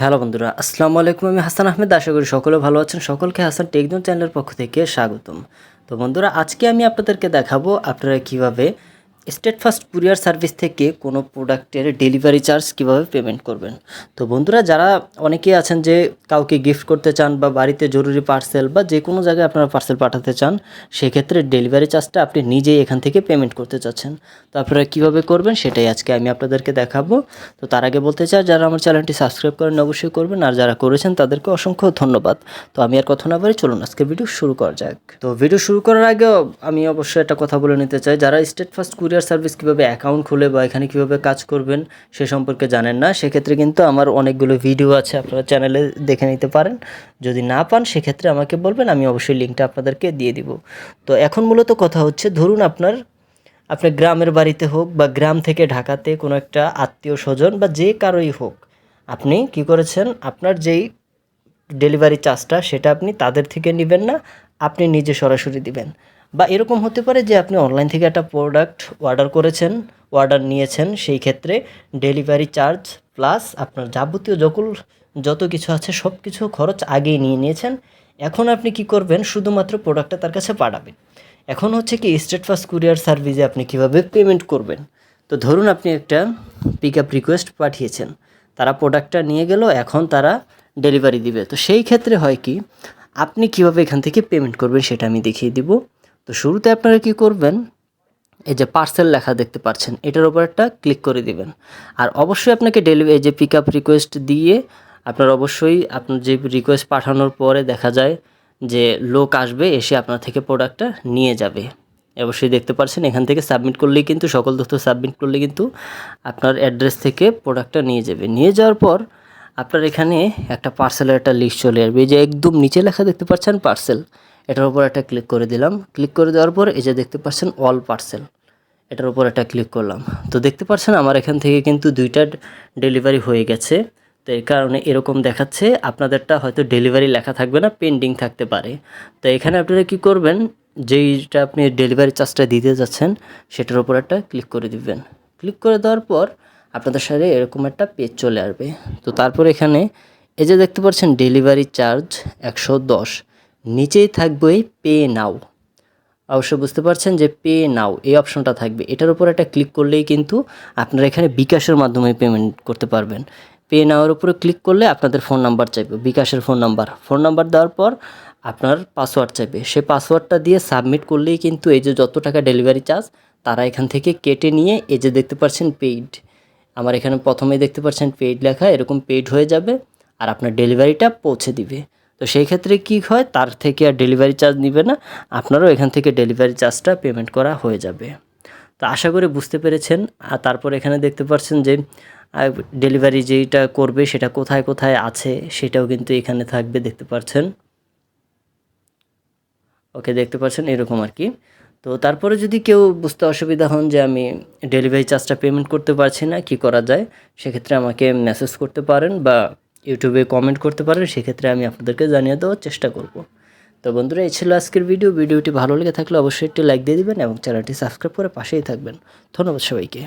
Hello বন্ধুরা, আসসালামু আলাইকুম। আমি হাসান আহমেদ, আশা করি সকলে ভালো আছেন। সকলকে হাসান টেকজন চ্যানেলের পক্ষ থেকে স্বাগতম। তো বন্ধুরা, আজকে আমি আপনাদেরকে দেখাবো আপনারা কীভাবে স্টেট ফার্স্ট কুরিয়ার সার্ভিস থেকে কোনো প্রোডাক্টের ডেলিভারি চার্জ কীভাবে পেমেন্ট করবেন? তো বন্ধুরা, যারা অনেকেই আছেন যে কাউকে গিফট করতে চান বা বাড়িতে জরুরি পার্সেল বা যে কোনো জায়গায় আপনারা পার্সেল পাঠাতে চান, সেক্ষেত্রে ডেলিভারি চার্জটা আপনি নিজেই এখান থেকে পেমেন্ট করতে চাচ্ছেন। তো আপনারা কীভাবে করবেন সেটাই আজকে আমি আপনাদেরকে দেখাবো। তো তার আগে বলতে চাই, যারা আমার চ্যানেলটি সাবস্ক্রাইব করেন অবশ্যই করবেন, আর যারা করেছেন তাদেরকে অসংখ্য ধন্যবাদ। তো আমি আর কথা না বলে চলুন, আজকে ভিডিও শুরু করা যাক। তো ভিডিও শুরু করার আগেও আমি অবশ্যই একটা কথা বলে নিতে চাই, যারা স্টেট ফার্স্ট কুরিয়ার সার্ভিস কীভাবে অ্যাকাউন্ট খুলে বা এখানে কীভাবে কাজ করবেন সে সম্পর্কে জানেন না। সেক্ষেত্রে কিন্তু আমার অনেকগুলো ভিডিও আছে, আপনারা চ্যানেলে দেখে নিতে পারেন। যদি না পান, সেক্ষেত্রে আমাকে বলবেন, আমি অবশ্যই লিঙ্কটা আপনাদেরকে দিয়ে দিব। তো এখন মূলত কথা হচ্ছে, ধরুন আপনার আপনার গ্রামের বাড়িতে হোক বা গ্রাম থেকে ঢাকাতে কোনো একটা আত্মীয় স্বজন বা যে কারোই হোক, আপনি কি করেছেন? আপনার যেই ডেলিভারি চার্জটা, সেটা আপনি তাদের থেকে নেবেন না, আপনি নিজে সরাসরি দিবেন। বা এরকম হতে পারে যে আপনি অনলাইন থেকে একটা প্রোডাক্ট অর্ডার করেছেন অর্ডার নিয়েছেন, সেই ক্ষেত্রে ডেলিভারি চার্জ প্লাস আপনার যাবতীয় যকুল, যত কিছু আছে সব কিছু খরচ আগেই নিয়ে নিয়েছেন। এখন আপনি কি করবেন? শুধুমাত্র প্রোডাক্টটা তার কাছে পাঠাবেন। এখন হচ্ছে কি স্টেট ফার্স্ট কুরিয়ার সার্ভিসে আপনি কীভাবে পেমেন্ট করবেন? তো ধরুন আপনি একটা পিক আপ রিকোয়েস্ট পাঠিয়েছেন। তারা প্রোডাক্টটা নিয়ে গেল, এখন তারা ডেলিভারি দিবে। তো সেই ক্ষেত্রে হয় কি, আপনি কীভাবে এখান থেকে পেমেন্ট করবেন সেটা আমি দেখিয়ে দিব। তো শুরুতে আপনারা কি করবেন, এই যে পার্সেল লেখা দেখতে পাচ্ছেন, এটার উপর একটা ক্লিক করে দিবেন। আর অবশ্যই আপনাকে ডেলিভারি এই যে পিক আপ রিকোয়েস্ট দিয়ে আপনার অবশ্যই আপনার যে রিকোয়েস্ট পাঠানোর পরে দেখা যায় যে লোক আসবে, এসে আপনার থেকে প্রোডাক্টটা নিয়ে যাবে। অবশ্যই দেখতে পাচ্ছেন, এখান থেকে সাবমিট করলেই কিন্তু, সকল তথ্য সাবমিট করলে কিন্তু আপনার অ্যাড্রেস থেকে প্রোডাক্টটা নিয়ে যাবে। নিয়ে যাওয়ার পর আপনার এখানে একটা পার্সেলের একটা লিস্ট চলে আসবে। এই যে একদম নিচে লেখা দেখতে পাচ্ছেন পার্সেল এটার উপর একটা ক্লিক করে দিলাম। ক্লিক করে দেওয়ার পর এই যে দেখতে পাচ্ছেন অল পার্সেল এটার উপর একটা ক্লিক করলাম। তো দেখতে পাচ্ছেন আমার এখান থেকে কিন্তু দুইটা ডেলিভারি হয়ে গেছে। তো এই কারণে এরকম দেখাচ্ছে, আপনাদেরটা হয়তো ডেলিভারি লেখা থাকবে না পেন্ডিং থাকতে পারে। তো এখানে আপনারা কি করবেন, যেইটা আপনি ডেলিভারি চার্জটা দিতে যাচ্ছেন, সেটার উপর একটা ক্লিক করে দিবেন। ক্লিক করে দেওয়ার পর আপনাদের সাথে এরকম একটা পেজ চলে আসবে। তো তারপর এখানে এই যে দেখতে পাচ্ছেন ডেলিভারি চার্জ একশো দশ। নিচেই থাকবে পে নাও। অবশ্য বুঝতে পারছেন যে পে নাও, এই অপশনটা থাকবে। এটার উপর একটা ক্লিক করলেই কিন্তু আপনারা এখানে বিকাশের মাধ্যমে পেমেন্ট করতে পারবেন। পে নাওয়ার উপরে ক্লিক করলে আপনাদের ফোন নাম্বার চাইবে, বিকাশের ফোন নাম্বার ফোন নাম্বার দেওয়ার পর আপনার পাসওয়ার্ড চাইবে। সে পাসওয়ার্ডটা দিয়ে সাবমিট করলেই কিন্তু এই যে যত টাকা ডেলিভারি চার্জ তারা এখান থেকে কেটে নিয়ে এই যে দেখতে পাচ্ছেন পেইড আমার এখানে প্রথমেই দেখতে পাচ্ছেন পেইড লেখা, এরকম পেইড হয়ে যাবে আর আপনার ডেলিভারিটা পৌঁছে দিবে। তো সেই ক্ষেত্রে কি হয়? তার থেকে আর ডেলিভারি চার্জ নিবে না। আপনারও এখান থেকে ডেলিভারি চার্জটা পেমেন্ট করা হয়ে যাবে। তো আশা করি বুঝতে পেরেছেন। আর তারপর এখানে দেখতে পাচ্ছেন যে ডেলিভারি যেইটা করবে সেটা কোথায় কোথায় আছে সেটাও কিন্তু এখানে থাকবে দেখতে পাচ্ছেন। ওকে, দেখতে পাচ্ছেন এরকম আর কি। তো তারপরে যদি কেউ বুঝতে অসুবিধা হন যে আমি ডেলিভারি চার্জটা পেমেন্ট করতে পারছি না, কি করা যায়? সেক্ষেত্রে আমাকে মেসেজ করতে পারেন বা ইউটিউবে কমেন্ট করতে পারেন, সেক্ষেত্রে আমি আপনাদেরকে জানিয়ে দেওয়ার চেষ্টা করব। তো বন্ধুরা, এই ছিল আজকের ভিডিও ভিডিওটি ভালো লেগে থাকলে অবশ্যই একটি লাইক দিয়ে দেবেন এবং চ্যানেলটি সাবস্ক্রাইব করে পাশেই থাকবেন। ধন্যবাদ সবাইকে।